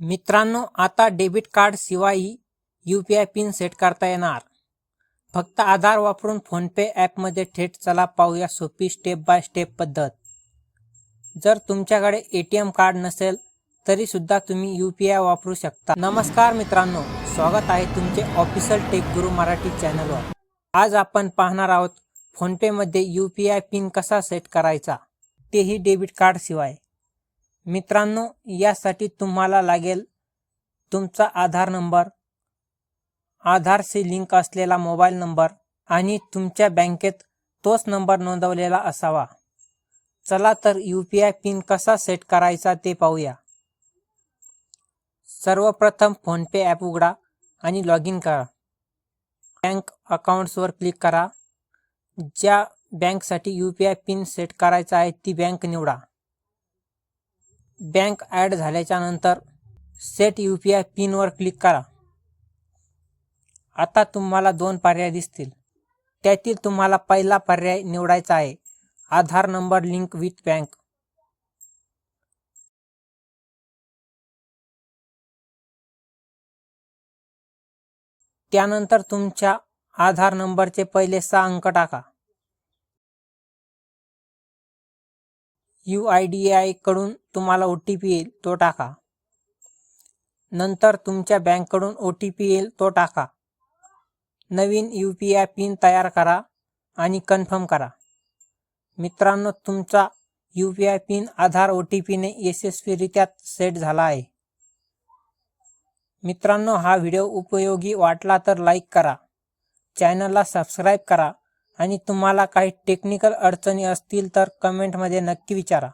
मित्रांनो आता debit card शिवायही U P I PIN set करता येणार. फक्त आधार वापरून फोनपे ॲपमध्ये थेट चला पाहूया सोपी स्टेप बाय स्टेप पद्धत. जर तुमच्याकडे ए टी एम कार्ड नसेल तरीसुद्धा तुम्ही यू पी आय वापरू शकता. नमस्कार मित्रांनो स्वागत आहे तुमचे ऑफिशियल टेक गुरु मराठी चॅनलवर आज आपण पाहणार आहोत फोनपेमध्ये यू पी आय पिन कसा सेट करायचा? तेही डेबिट कार्डशिवाय मित्रांनो यासाठी तुम्हाला लागेल तुमचा आधार नंबर आधारशी लिंक असलेला मोबाईल नंबर आणि तुमच्या बँकेत तोच नंबर नोंदवलेला असावा. चला तर यू पी आय पिन कसा सेट करायचा ते पाहूया. सर्वप्रथम फोनपे ॲप उघडा आणि लॉग इन करा. बँक अकाउंट्सवर क्लिक करा. ज्या बँकसाठी U P I PIN set करायचा आहे ती बँक निवडा. बँक ॲड झाल्याच्यानंतर सेट यू पी आय पिनवर क्लिक करा. आता तुम्हाला दोन पर्याय दिसतील. त्यातील तुम्हाला पहिला पर्याय निवडायचा आहे. Aadhaar number link with bank. त्यानंतर तुमच्या आधार नंबरचे पहिले सहा अंक टाका. यू आय डी आयकडून तुम्हाला ओ टी पी येईल तो टाका. नंतर तुमच्या बँककडून ओ टी पी येईल तो टाका. नवीन यू पी आय पिन तयार करा आणि कन्फर्म करा. मित्रांनो तुमचा U P I PIN Aadhaar O T पीने यशस्वीरित्या सेट झाला आहे. मित्रांनो हा व्हिडिओ उपयोगी वाटला तर लाईक करा. चॅनलला सबस्क्राईब करा. आणि तुम्हाला काही टेक्निकल अडचणी असतील तर कमेंटमध्ये नक्की विचारा.